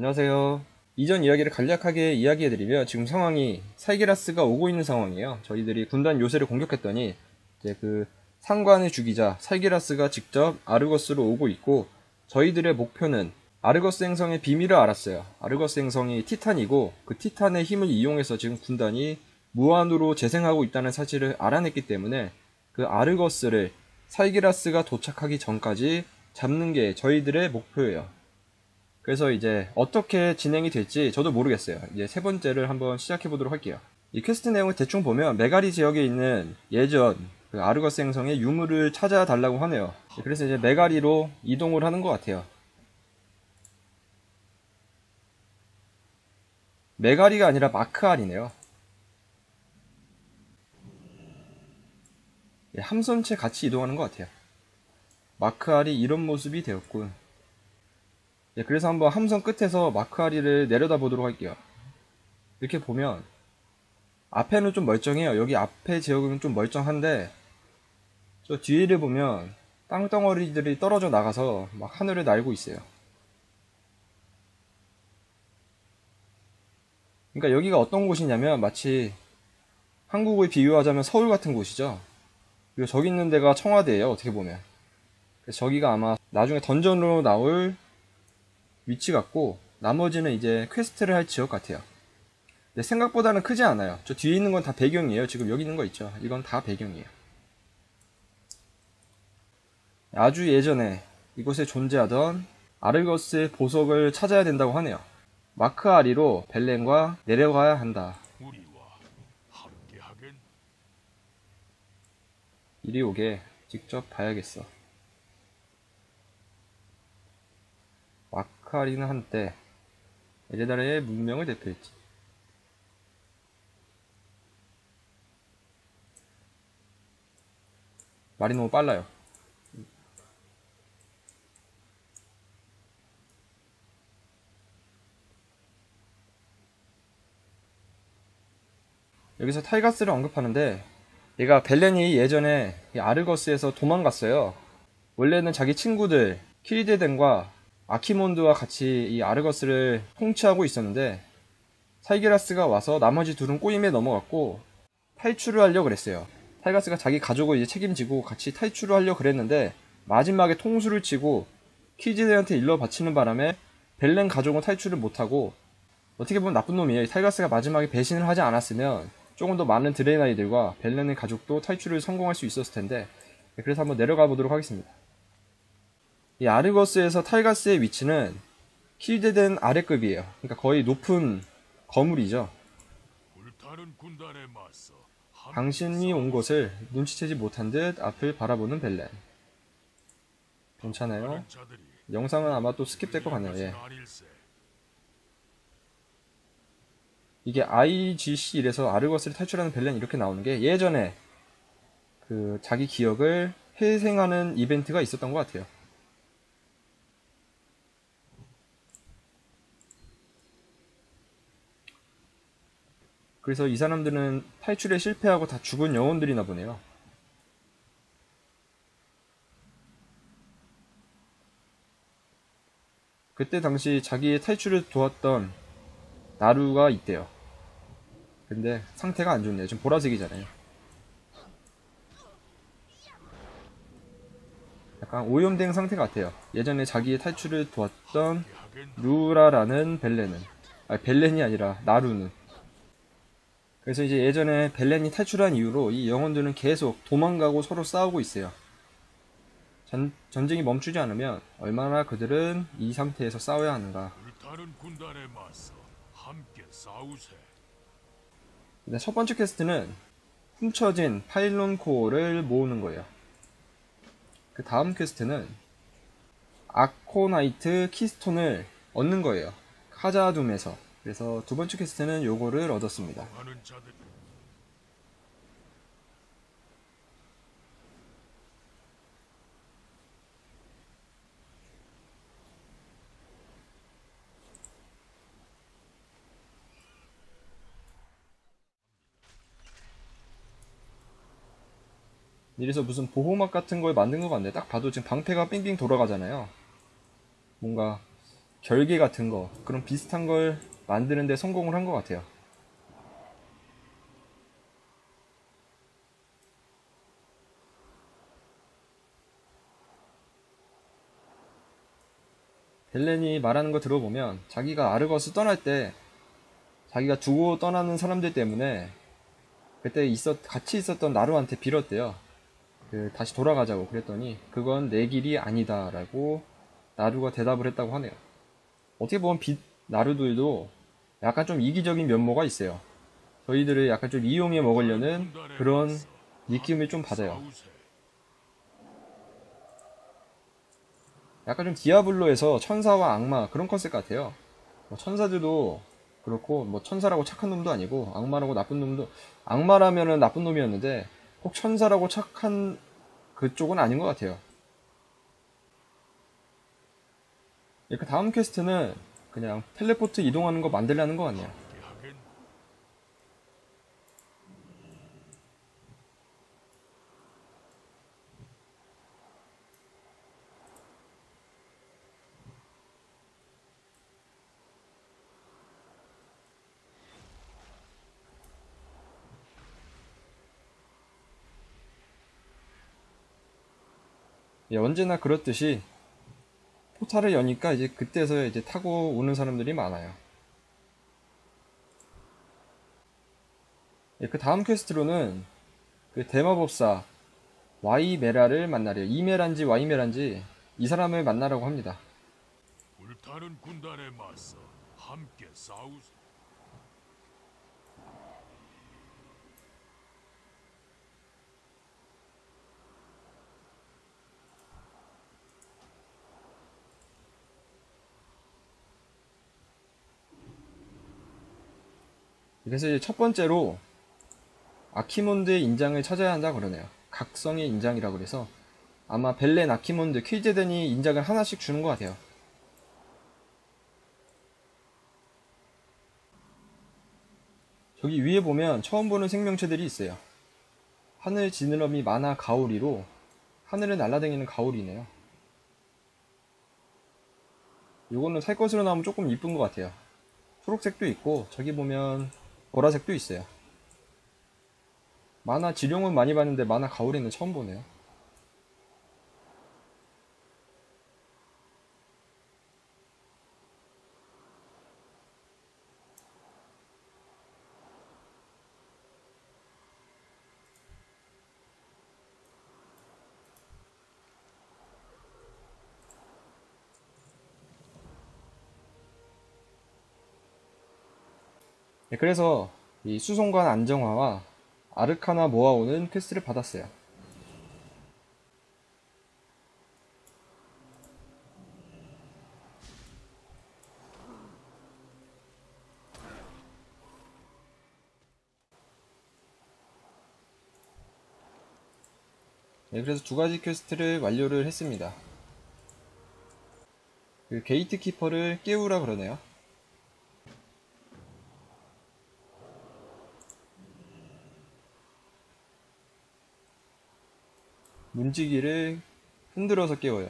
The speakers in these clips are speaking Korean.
안녕하세요. 이전 이야기를 간략하게 이야기해드리면 지금 상황이 사이게라스가 오고 있는 상황이에요. 저희들이 군단 요새를 공격했더니 이제 그 상관의 주기자 사이게라스가 직접 아르거스로 오고 있고 저희들의 목표는 아르거스 행성의 비밀을 알았어요. 아르거스 행성이 티탄이고 그 티탄의 힘을 이용해서 지금 군단이 무한으로 재생하고 있다는 사실을 알아냈기 때문에 그 아르거스를 사이게라스가 도착하기 전까지 잡는 게 저희들의 목표예요. 그래서 이제 어떻게 진행이 될지 저도 모르겠어요. 이제 세 번째를 한번 시작해 보도록 할게요. 이 퀘스트 내용을 대충 보면 메가리 지역에 있는 예전 그 아르거스 행성의 유물을 찾아달라고 하네요. 그래서 이제 메가리로 이동을 하는 것 같아요. 메가리가 아니라 마크알이네요. 예, 함선체 같이 이동하는 것 같아요. 마크알이 이런 모습이 되었군. 예, 그래서 한번 함선 끝에서 마크알이를 내려다 보도록 할게요. 이렇게 보면 앞에는 좀 멀쩡해요. 여기 앞에 지역은 좀 멀쩡한데 저 뒤를 보면 땅덩어리들이 떨어져 나가서 막 하늘을 날고 있어요. 그러니까 여기가 어떤 곳이냐면 마치 한국을 비유하자면 서울 같은 곳이죠. 그리고 저기 있는 데가 청와대예요. 어떻게 보면. 저기가 아마 나중에 던전으로 나올 위치 같고 나머지는 이제 퀘스트를 할 지역 같아요. 생각보다는 크지 않아요. 저 뒤에 있는 건 다 배경이에요. 지금 여기 있는 거 있죠. 이건 다 배경이에요. 아주 예전에 이곳에 존재하던 아르거스의 보석을 찾아야 된다고 하네요. 마크 아리로 벨렌과 내려가야 한다. 이리 오게 직접 봐야겠어. 아리는 한때 에레다르의 문명을 대표했지. 말이 너무 빨라요. 여기서 타이가스를 언급하는데 얘가 벨렌이 예전에 이 아르거스에서 도망갔어요. 원래는 자기 친구들 키리데덴과 아키몬드와 같이 이 아르거스를 통치하고 있었는데 사이게라스가 와서 나머지 둘은 꼬임에 넘어갔고 탈출을 하려고 그랬어요. 타이가스가 자기 가족을 이제 책임지고 같이 탈출을 하려고 그랬는데 마지막에 통수를 치고 키리데덴한테 일러 바치는 바람에 벨렌 가족은 탈출을 못하고 어떻게 보면 나쁜 놈이에요. 타이가스가 마지막에 배신을 하지 않았으면 조금 더 많은 드레나이들과 벨렌의 가족도 탈출을 성공할 수 있었을 텐데 네, 그래서 한번 내려가 보도록 하겠습니다. 이 아르거스에서 타이가스의 위치는 킬드된 아래급이에요. 그러니까 거의 높은 거물이죠. 당신이 온 것을 눈치채지 못한 듯 앞을 바라보는 벨렌. 괜찮아요. 영상은 아마 또 스킵될 것 같네요. 예. 이게 IGC1에서 아르거스를 탈출하는 벨렌 이렇게 나오는 게 예전에 그 자기 기억을 회생하는 이벤트가 있었던 것 같아요. 그래서 이 사람들은 탈출에 실패하고 다 죽은 영혼들이나 보네요. 그때 당시 자기의 탈출을 도왔던 나루가 있대요. 근데 상태가 안 좋네요. 지금 보라색이잖아요. 약간 오염된 상태 같아요. 예전에 자기의 탈출을 도왔던 루라라는 벨렌은 아니 벨렌이 아니라 나루는 그래서 이제 예전에 벨렌이 탈출한 이후로 이 영혼들은 계속 도망가고 서로 싸우고 있어요. 전, 전쟁이 멈추지 않으면 얼마나 그들은 이 상태에서 싸워야 하는가. 근데 첫 번째 퀘스트는 훔쳐진 파일론 코어를 모으는 거예요. 그 다음 퀘스트는 아코나이트 키스톤을 얻는 거예요. 카자둠에서. 그래서 두 번째 퀘스트는 요거를 얻었습니다. 이래서 무슨 보호막 같은 걸 만든 것 같네. 딱 봐도 지금 방패가 빙빙 돌아가잖아요. 뭔가 결계 같은 거 그런 비슷한 걸 만드는데 성공을 한 것 같아요. 벨렌이 말하는 거 들어보면 자기가 아르거스 떠날 때 자기가 두고 떠나는 사람들 때문에 그때 있었 같이 있었던 나루한테 빌었대요. 그 다시 돌아가자고 그랬더니 그건 내 길이 아니다라고 나루가 대답을 했다고 하네요. 어떻게 보면 빛 나루들도 약간 좀 이기적인 면모가 있어요. 저희들을 약간 좀 이용해 먹으려는 그런 느낌을 좀 받아요. 약간 좀 디아블로에서 천사와 악마 그런 컨셉 같아요. 뭐 천사들도 그렇고 뭐 천사라고 착한 놈도 아니고 악마라고 나쁜 놈도 악마라면은 나쁜 놈이었는데 꼭 천사라고 착한 그쪽은 아닌 것 같아요. 예, 그 다음 퀘스트는 그냥 텔레포트 이동하는 거 만들라는 거. 하긴 예, 언제나 그렇듯이 포탈을 여니까 이제 그때서야 이제 타고 오는 사람들이 많아요. 예, 그 다음 퀘스트로는 그 대마법사 와이메라를 만나래요. 이메란지 와이메란지 이 사람을 만나라고 합니다. 불타는 군단에 맞서 함께 싸우세. 그래서 이제 첫 번째로 아키몬드의 인장을 찾아야 한다 그러네요. 각성의 인장이라고 그래서 아마 벨렌 아키몬드 퀴제덴이 인장을 하나씩 주는 것 같아요. 저기 위에 보면 처음 보는 생명체들이 있어요. 하늘 지느러미 마나 가오리로 하늘을 날아다니는 가오리네요. 요거는 살 것으로 나오면 조금 이쁜 것 같아요. 초록색도 있고 저기 보면 보라색도 있어요. 만화 지룡은 많이 봤는데 만화 가오리는 처음 보네요. 네, 그래서 이 수송관 안정화와 아르카나 모아오는 퀘스트를 받았어요. 네, 그래서 두 가지 퀘스트를 완료를 했습니다. 그 게이트 키퍼를 깨우라 그러네요. 문지기를 흔들어서 깨워요.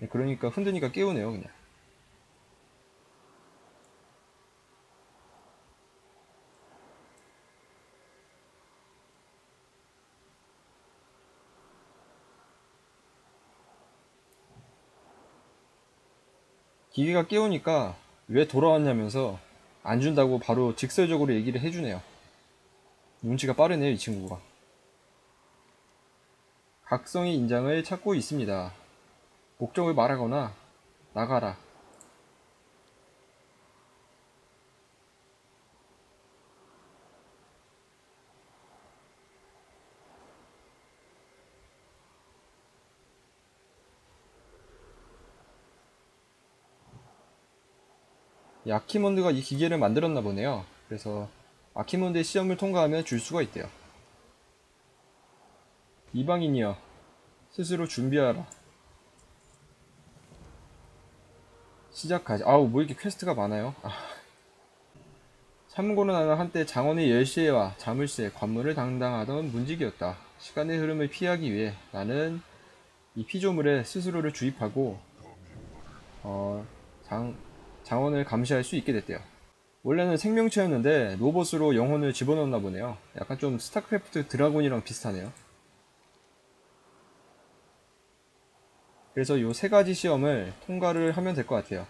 네, 그러니까 흔드니까 깨우네요, 그냥. 기계가 깨우니까 왜 돌아왔냐면서 안 준다고 바로 직설적으로 얘기를 해주네요. 눈치가 빠르네요, 이 친구가. 각성의 인장을 찾고 있습니다. 목적을 말하거나 나가라. 이 아키몬드가 이 기계를 만들었나 보네요. 그래서 아키몬드의 시험을 통과하면 줄 수가 있대요. 이방인이여, 스스로 준비하라. 시작하지. 아우, 뭐 이렇게 퀘스트가 많아요? 아. 참고로 나는 한때 장원의 열시에와 자물쇠, 관문을 당당하던 문직이었다. 시간의 흐름을 피하기 위해 나는 이 피조물에 스스로를 주입하고 어, 장, 장원을 감시할 수 있게 됐대요. 원래는 생명체였는데 로봇으로 영혼을 집어넣었나 보네요. 약간 좀 스타크래프트 드라곤이랑 비슷하네요. 그래서 요세 가지 시험을 통과를 하면 될 것 같아요.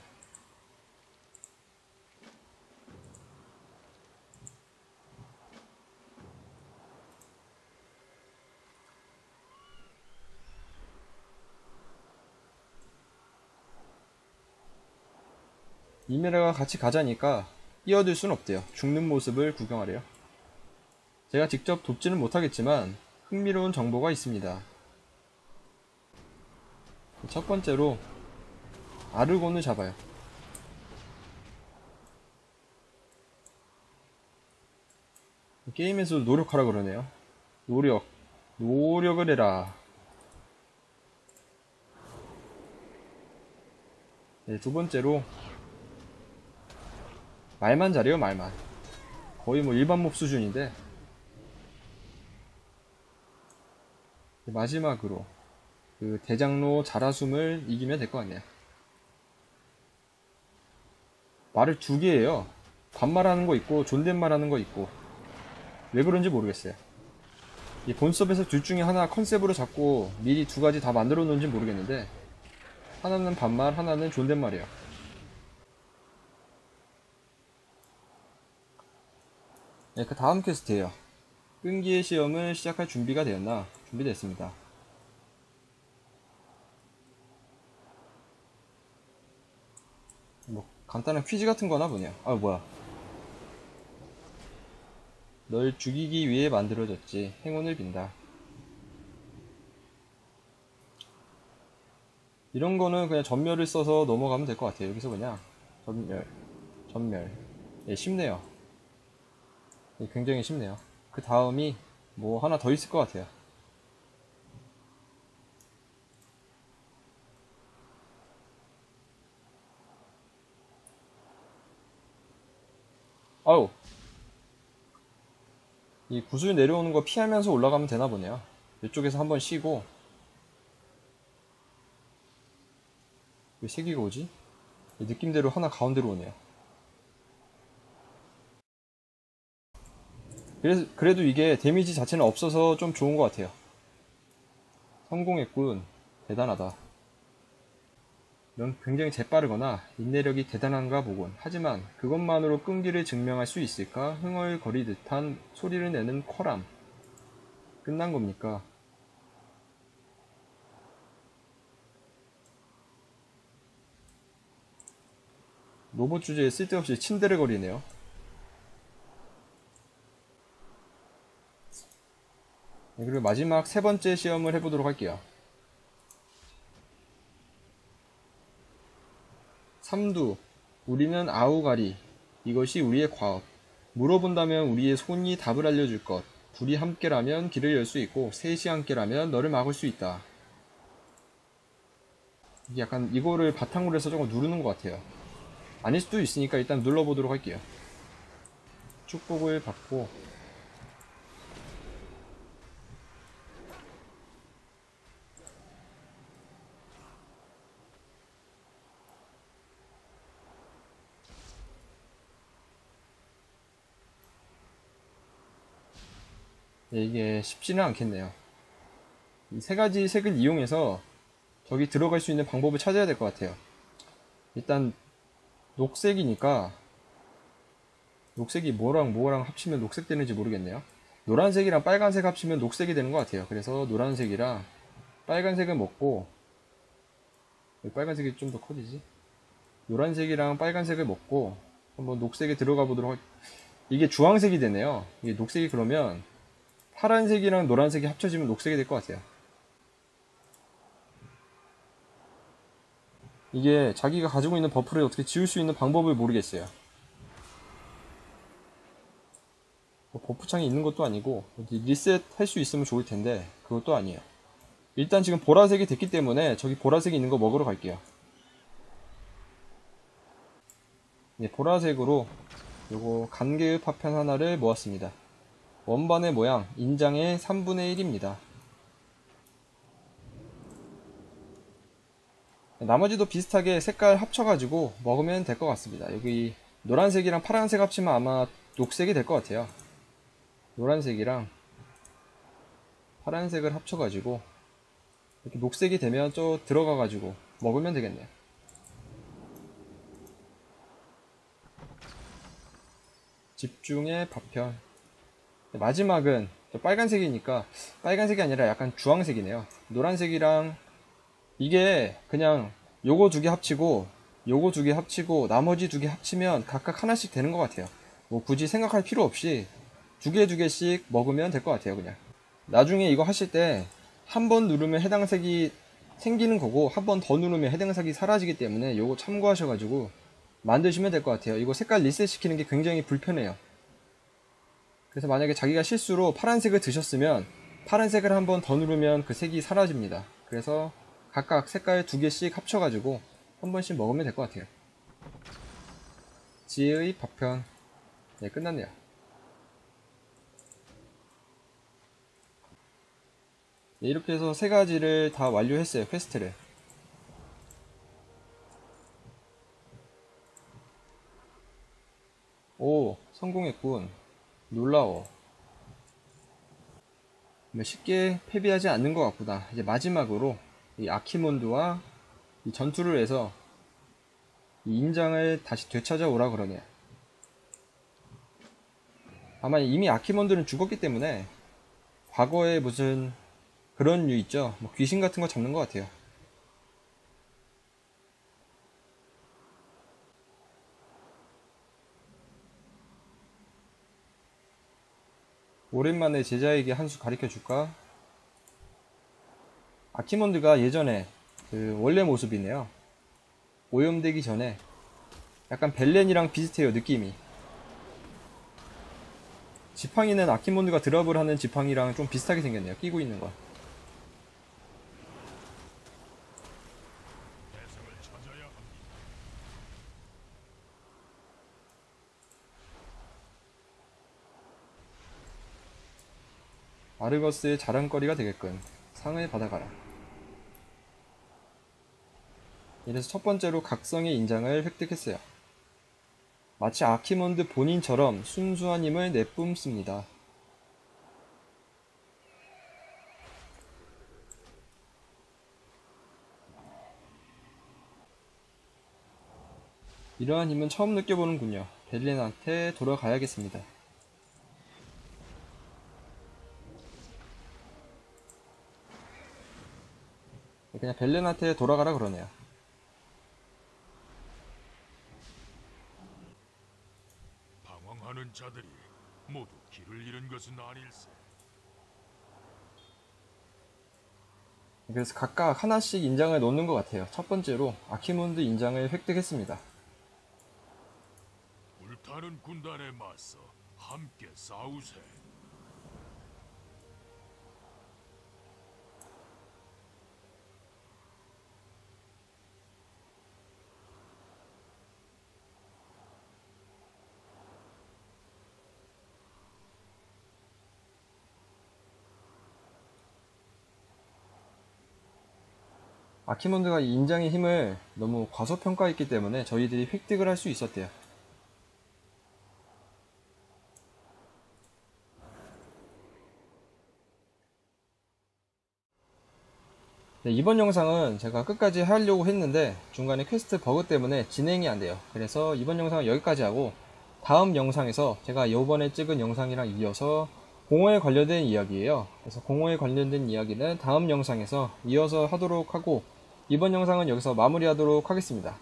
이메라가 같이 가자니까 끼어들 순 없대요. 죽는 모습을 구경하래요. 제가 직접 돕지는 못하겠지만 흥미로운 정보가 있습니다. 첫 번째로 아르곤을 잡아요. 게임에서 노력하라 그러네요. 노력. 노력을 해라. 네, 두 번째로 말만 잘해요, 말만. 거의 뭐 일반 몹 수준인데. 마지막으로 그 대장로 자라숨을 이기면 될 것 같네요. 말을 두 개예요. 반말하는 거 있고 존댓말하는 거 있고 왜 그런지 모르겠어요. 이 본섭에서 둘 중에 하나 컨셉으로 잡고 미리 두 가지 다 만들어 놓은지 모르겠는데 하나는 반말, 하나는 존댓말이에요. 네, 그 다음 퀘스트예요. 끈기의 시험을 시작할 준비가 되었나? 준비됐습니다. 뭐 간단한 퀴즈 같은 거나 보네요. 아 뭐야? 널 죽이기 위해 만들어졌지. 행운을 빈다. 이런 거는 그냥 전멸을 써서 넘어가면 될 것 같아요. 여기서 그냥 전멸, 전멸. 예, 쉽네요. 예, 굉장히 쉽네요. 그 다음이 뭐 하나 더 있을 것 같아요. 아우 이 구슬 내려오는 거 피하면서 올라가면 되나 보네요. 이쪽에서 한번 쉬고 왜세 개가 오지? 이 느낌대로 하나 가운데로 오네요. 그래서, 그래도 이게 데미지 자체는 없어서 좀 좋은 것 같아요. 성공했군. 대단하다. 넌 굉장히 재빠르거나 인내력이 대단한가 보군. 하지만 그것만으로 끈기를 증명할 수 있을까? 흥얼거리 듯한 소리를 내는 쿼람. 끝난 겁니까? 로봇 주제에 쓸데없이 침대를 거리네요. 네, 그리고 마지막 세 번째 시험을 해보도록 할게요. 삼두, 우리는 아우가리. 이것이 우리의 과업. 물어본다면 우리의 손이 답을 알려줄 것. 둘이 함께라면 길을 열 수 있고, 셋이 함께라면 너를 막을 수 있다. 약간 이거를 바탕으로 해서 저거 누르는 것 같아요. 아닐 수도 있으니까 일단 눌러보도록 할게요. 축복을 받고, 이게 쉽지는 않겠네요. 이 세 가지 색을 이용해서 저기 들어갈 수 있는 방법을 찾아야 될 것 같아요. 일단 녹색이니까 녹색이 뭐랑 뭐랑 합치면 녹색 되는지 모르겠네요. 노란색이랑 빨간색 합치면 녹색이 되는 것 같아요. 그래서 노란색이랑 빨간색을 먹고 빨간색이 좀 더 커지지? 노란색이랑 빨간색을 먹고 한번 녹색에 들어가 보도록 할... 이게 주황색이 되네요. 이게 녹색이 그러면 파란색이랑 노란색이 합쳐지면 녹색이 될 것 같아요. 이게 자기가 가지고 있는 버프를 어떻게 지울 수 있는 방법을 모르겠어요. 뭐 버프창이 있는 것도 아니고 리셋 할 수 있으면 좋을 텐데 그것도 아니에요. 일단 지금 보라색이 됐기 때문에 저기 보라색이 있는 거 먹으러 갈게요. 네, 보라색으로 요거 간개의 파편 하나를 모았습니다. 원반의 모양 인장의 3분의 1입니다. 나머지도 비슷하게 색깔 합쳐가지고 먹으면 될 것 같습니다. 여기 노란색이랑 파란색 합치면 아마 녹색이 될 것 같아요. 노란색이랑 파란색을 합쳐가지고 이렇게 녹색이 되면 또 들어가가지고 먹으면 되겠네요. 집중의 파편. 마지막은 또 빨간색이니까 빨간색이 아니라 약간 주황색이네요. 노란색이랑 이게 그냥 요거 두 개 합치고 요거 두 개 합치고 나머지 두 개 합치면 각각 하나씩 되는 것 같아요. 뭐 굳이 생각할 필요 없이 두 개 두 개씩 먹으면 될 것 같아요, 그냥. 나중에 이거 하실 때 한 번 누르면 해당 색이 생기는 거고 한 번 더 누르면 해당 색이 사라지기 때문에 요거 참고하셔가지고 만드시면 될 것 같아요. 이거 색깔 리셋 시키는 게 굉장히 불편해요. 그래서 만약에 자기가 실수로 파란색을 드셨으면 파란색을 한 번 더 누르면 그 색이 사라집니다. 그래서 각각 색깔 두 개씩 합쳐가지고 한 번씩 먹으면 될 것 같아요. 지의 파편. 네, 끝났네요. 네, 이렇게 해서 세 가지를 다 완료했어요, 퀘스트를. 오, 성공했군. 놀라워. 뭐 쉽게 패배하지 않는 것 같구나. 이제 마지막으로 이 아키몬드와 이 전투를 해서 이 인장을 다시 되찾아오라 그러네요. 아마 이미 아키몬드는 죽었기 때문에 과거에 무슨 그런 류 있죠. 뭐 귀신 같은 거 잡는 것 같아요. 오랜만에 제자에게 한 수 가르쳐 줄까? 아키몬드가 예전에 그 원래 모습이네요. 오염되기 전에 약간 벨렌이랑 비슷해요, 느낌이. 지팡이는 아키몬드가 드랍을 하는 지팡이랑 좀 비슷하게 생겼네요, 끼고 있는 거. 대상을 찾아야 합니다. 아르거스의 자랑거리가 되겠군. 상을 받아가라. 이래서 첫 번째로 각성의 인장을 획득했어요. 마치 아키몬드 본인처럼 순수한 힘을 내뿜습니다. 이러한 힘은 처음 느껴보는군요. 벨린한테 돌아가야겠습니다. 그냥 벨렌한테 돌아가라 그러네요. 방황하는 자들이 모두 길을 잃은 것은 아닐세. 그래서 각각 하나씩 인장을 놓는 것 같아요. 첫 번째로 아키몬드 인장을 획득했습니다. 불타는 군단에 맞서 함께 싸우세. 아키몬드가 이 인장의 힘을 너무 과소평가했기 때문에 저희들이 획득을 할 수 있었대요. 네, 이번 영상은 제가 끝까지 하려고 했는데 중간에 퀘스트 버그 때문에 진행이 안 돼요. 그래서 이번 영상은 여기까지 하고 다음 영상에서 제가 요번에 찍은 영상이랑 이어서 공허에 관련된 이야기예요. 그래서 공허에 관련된 이야기는 다음 영상에서 이어서 하도록 하고 이번 영상은 여기서 마무리하도록 하겠습니다.